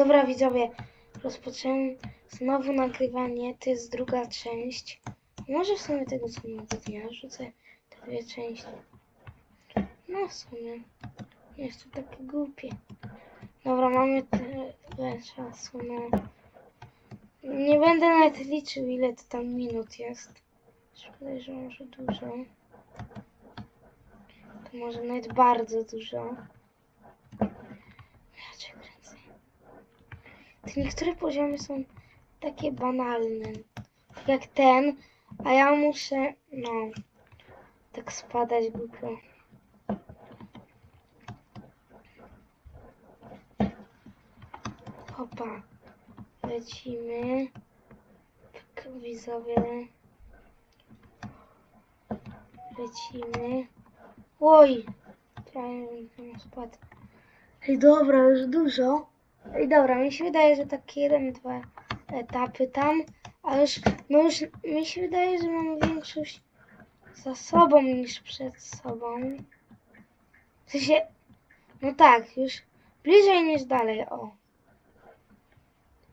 Dobra widzowie, rozpoczęłem znowu nagrywanie, to jest druga część. Może w sumie tego samego dnia rzucę te dwie części. No w sumie, jest to takie głupie. Dobra, mamy tyle czasu, no. Nie będę nawet liczył ile to tam minut jest. Szkoda, że może dużo. To może nawet bardzo dużo. Ja cię kręcę. Te niektóre poziomy są takie banalne. Tak jak ten, a ja muszę, no, tak spadać głupio. Hopa. Lecimy. Tak, widzowie. Lecimy. Oj! Prawie bym spadł. Ej, dobra, już dużo. Ej, dobra, mi się wydaje, że takie jeden, dwa etapy tam, a już, no już mi się wydaje, że mamy większość za sobą niż przed sobą. W sensie, no tak, już bliżej niż dalej, o.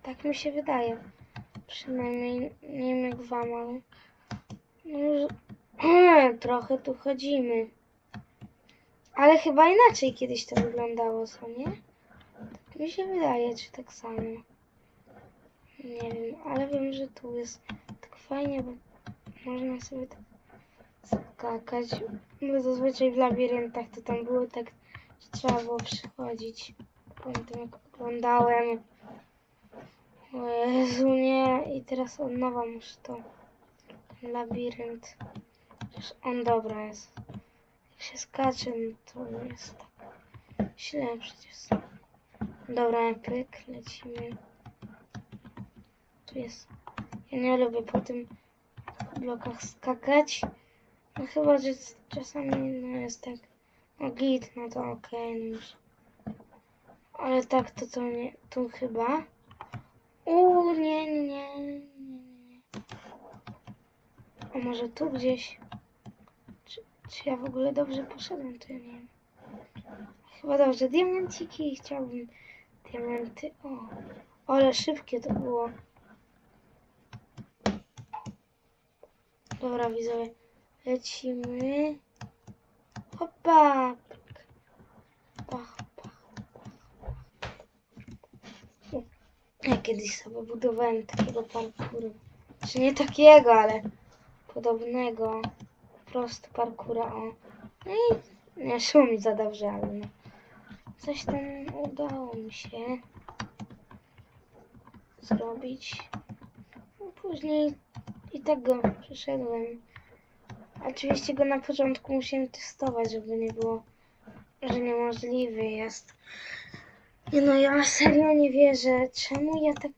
Tak mi się wydaje. Przynajmniej nie wiem jak wam, ale no już trochę tu chodzimy. Ale chyba inaczej kiedyś to wyglądało, co nie? Mi się wydaje, czy tak samo. Nie wiem, ale wiem, że tu jest tak fajnie, bo można sobie tak skakać. Bo zazwyczaj w labiryntach to tam było tak, że trzeba było przychodzić. Pamiętam jak oglądałem. O Jezu, nie. I teraz od nowa muszę to. Ten labirynt. Przecież on dobra jest. Jak się skacze, no to jest tak źle przecież. Dobra, pyk, lecimy. Tu jest. Ja nie lubię po tym blokach skakać. No chyba, że czasami no jest tak. No git, no to okej, no już. Ale tak to to nie. Tu chyba. Uuu, nie, nie, nie, nie, nie. A może tu gdzieś? Czy, czy ja w ogóle dobrze poszedłem? To ja nie wiem. Chyba dobrze. Diamenciki chciałbym. Diamenty. O, ale szybkie to było. Dobra, widzowie. Lecimy. Hopa. Pach, pach, pach. Ja kiedyś sobie budowałem takiego parkuru. Czy nie takiego, ale podobnego. Po prostu parkura. O. No i nie szło mi za dobrze, ale no. Coś tam udało mi się zrobić. No, później i tak go przeszedłem. Oczywiście go na początku musiałem testować, żeby nie było, że niemożliwy jest. Nie no, ja serio nie wierzę. Czemu ja tak...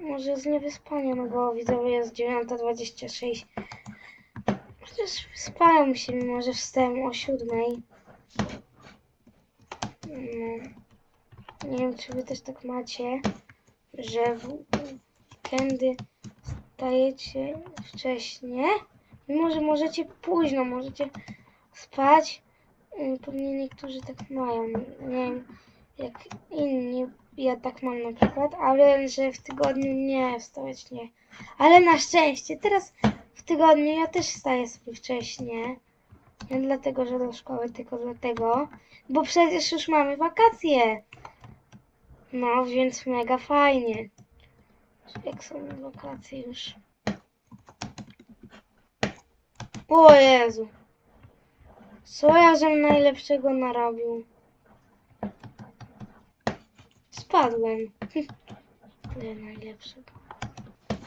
Może z niewyspania, no bo widzowie jest 9.26. Przecież wyspałem się, mimo że wstałem o 7. Nie wiem, czy wy też tak macie, że w weekendy wstajecie wcześnie, mimo że możecie późno, możecie spać. y, Pewnie niektórzy tak mają. Nie wiem, jak inni. Ja tak mam na przykład, ale że w tygodniu nie wstawać nie. Ale na szczęście teraz w tygodniu ja też wstaję sobie wcześnie. Nie dlatego, że do szkoły, tylko dlatego, bo przecież już mamy wakacje. No, więc mega fajnie. Jak są wakacje już. O Jezu. Co ja żem najlepszego narobił? Spadłem. Nie najlepszego.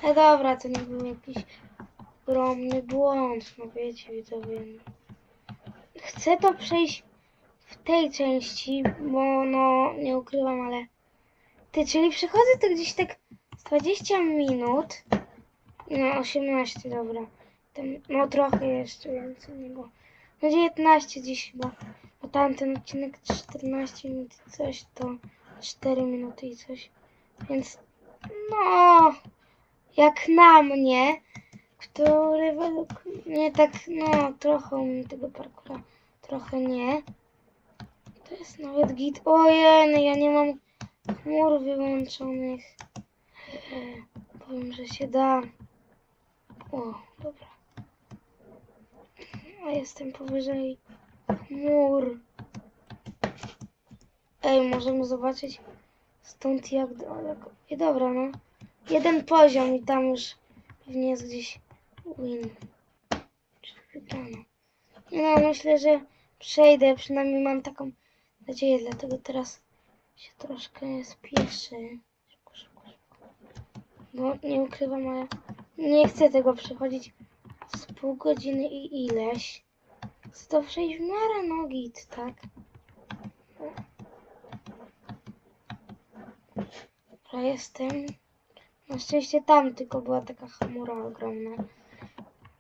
Ale dobra, to nie był jakiś ogromny błąd, no wiecie widzowie. Chcę to przejść w tej części, bo no nie ukrywam, ale ty, czyli przychodzę to gdzieś tak z 20 minut. No 18, dobra. Tam, no trochę jeszcze więcej nie. No 19 dziś chyba. Bo tamten odcinek 14 minut coś, to 4 minuty i coś. Więc no jak na mnie, który według mnie tak, no trochę tego parkura, trochę nie. To jest nawet git. Ojej, no ja nie mam chmur wyłączonych. Powiem, że się da. O, dobra. A jestem powyżej chmur. Ej, możemy zobaczyć stąd jak daleko. I dobra, no. Jeden poziom i tam już pewnie jest gdzieś win. Wygrana. No, myślę, że przejdę. Przynajmniej mam taką nadzieję, dlatego teraz się troszkę spieszę. Bo nie ukrywam, ale nie chcę tego przechodzić z pół godziny i ileś. Chcę to przejść w miarę nogi, tak? Dobra, jestem. Na szczęście tam tylko była taka chmura ogromna.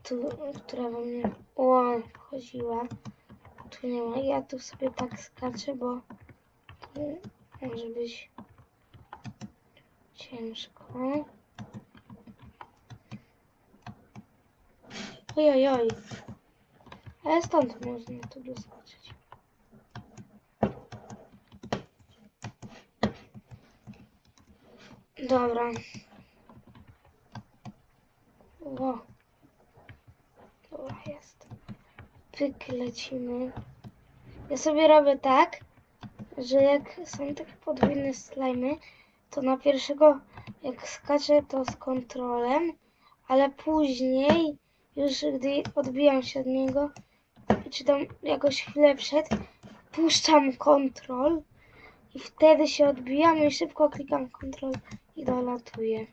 Tu, która we mnie o, wchodziła. Tu nie ma. Ja tu sobie tak skaczę, bo może być ciężko. Oj, oj, oj. Ale stąd można tu doskoczyć. Dobra. O. Dobra, jest. Pyk, lecimy. Ja sobie robię tak, że jak są takie podwójne slajmy, to na pierwszego jak skaczę to z kontrolem, ale później już gdy odbijam się od niego, czy tam jakoś chwilę przed, puszczam kontrol i wtedy się odbijam i szybko klikam kontrol i dolatuję.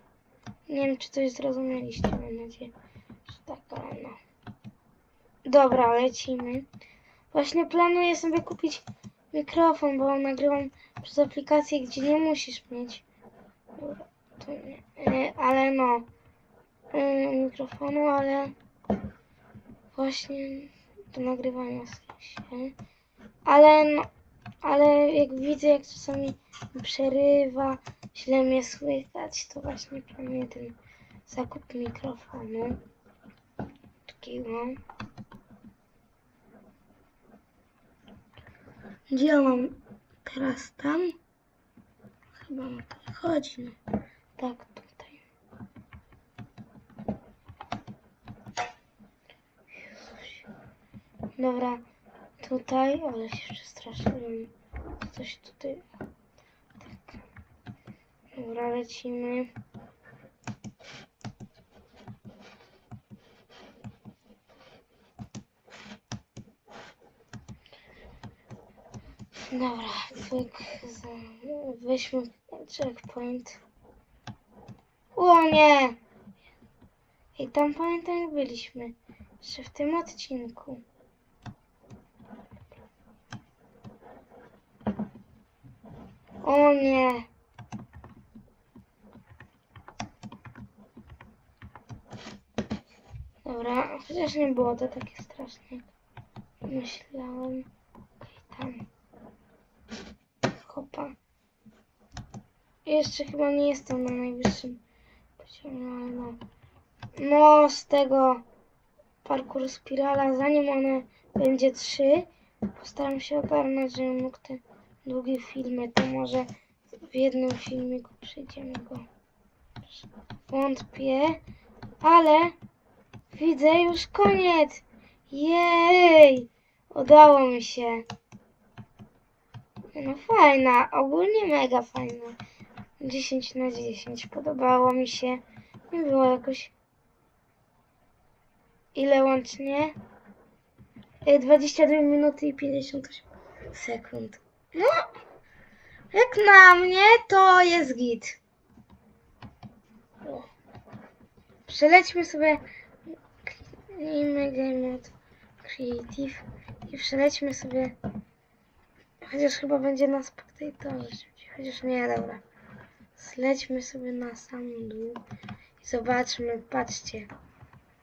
Nie wiem, czy coś zrozumieliście, mam nadzieję, że tak, ale no. Dobra, lecimy. Właśnie planuję sobie kupić mikrofon, bo nagrywam przez aplikację, gdzie nie musisz mieć. Nie. Ale no. E, mikrofonu, ale właśnie do nagrywania sensie. Ale no, ale jak widzę, jak czasami przerywa, źle mnie słychać, to właśnie planuję ten zakup mikrofonu. Takiego. Gdzie ja mam teraz tam? Chyba o to chodzi. No. Tak, tutaj. Jezusie. Dobra, tutaj, ale się przestraszyłem. Coś tutaj. Tak. Dobra, lecimy. Dobra, pyk, za- weźmy checkpoint. O nie! I tam pamiętam jak byliśmy. Jeszcze w tym odcinku. O nie! Dobra, chociaż nie było to takie straszne, myślałem. Okej, tam. Hopa. Jeszcze chyba nie jestem na najwyższym poziomie, ale no. No, z tego parkour spirala, zanim one będzie 3, postaram się ogarnąć, żebym mógł te długie filmy, to może w jednym filmiku przejdziemy go. Wątpię, ale widzę już koniec. Jej! Udało mi się. No fajna, ogólnie mega fajna. 10 na 10. Podobało mi się. Nie było jakoś... Ile łącznie? Y, 22 minuty i 58 sekund. No, jak na mnie, to jest git. Przelećmy sobie Kliknijmy Game Mode Creative i przelećmy sobie chociaż chyba będzie na Spectatorze chociaż nie, dobra. Zlećmy sobie na sam dół i zobaczmy, patrzcie,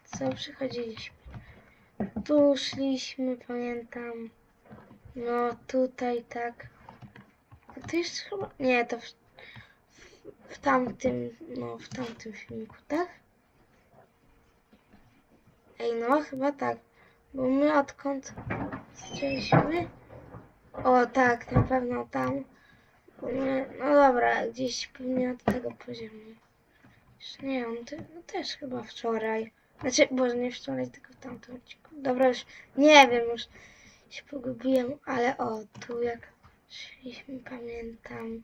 co przychodziliśmy. Tu szliśmy, pamiętam. No tutaj tak. A to jeszcze chyba. Nie, to w, w, w tamtym. No, w tamtym filmiku, tak? Ej, no chyba tak. Bo my odkąd zaczęliśmy. O tak, na pewno tam. No dobra, gdzieś pewnie od tego poziomu. Jeszcze nie, on te, no też chyba wczoraj. Znaczy, boże, nie wczoraj, tylko w tamtym odcinku. Dobra, już nie wiem, już się pogubiłem, ale o, tu jak szliśmy, pamiętam,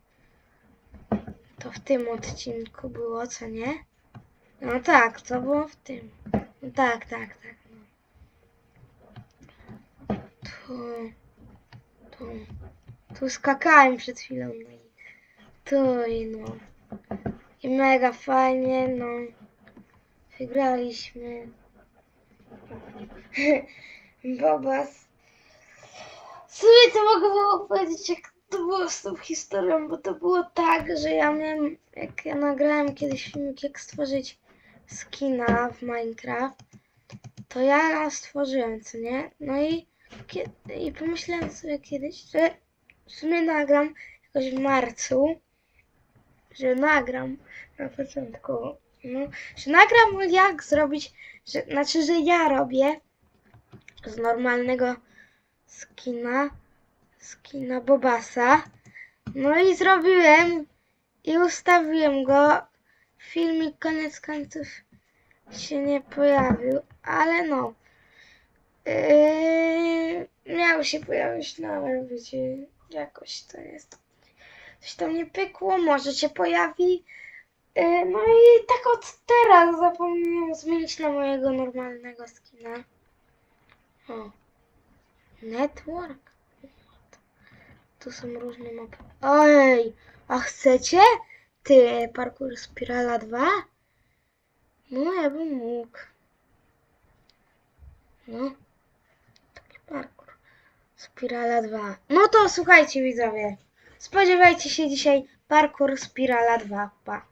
to w tym odcinku było, co nie? No tak, to było w tym. No tak, tak, tak. No. Tu, tu, tu skakałem przed chwilą. No i no. I mega fajnie, no. Wygraliśmy. Bobas. W sumie to mogę było powiedzieć, jak to było z tą historią, bo to było tak, że ja miałem, jak ja nagrałem kiedyś filmik, jak stworzyć skina w Minecraft, to ja stworzyłem, co nie? No i, i pomyślałem sobie kiedyś, że w sumie nagram jakoś w marcu, że nagram na początku, no, że nagram jak zrobić, że, znaczy, że ja robię z normalnego skina, skina Bobasa, no i zrobiłem i ustawiłem go, filmik koniec końców się nie pojawił, ale no, yy, miał się pojawić, no ale jakoś to jest, coś tam nie pykło, może się pojawi, yy, no i tak od teraz zapomniałem zmienić na mojego normalnego skina. O, network, tu są różne mapy, oj, a chcecie? Ty, parkour Spirala 2? No, ja bym mógł. No, taki parkour. Spirala 2. No to słuchajcie widzowie. Spodziewajcie się dzisiaj parkour Spirala 2. Pa.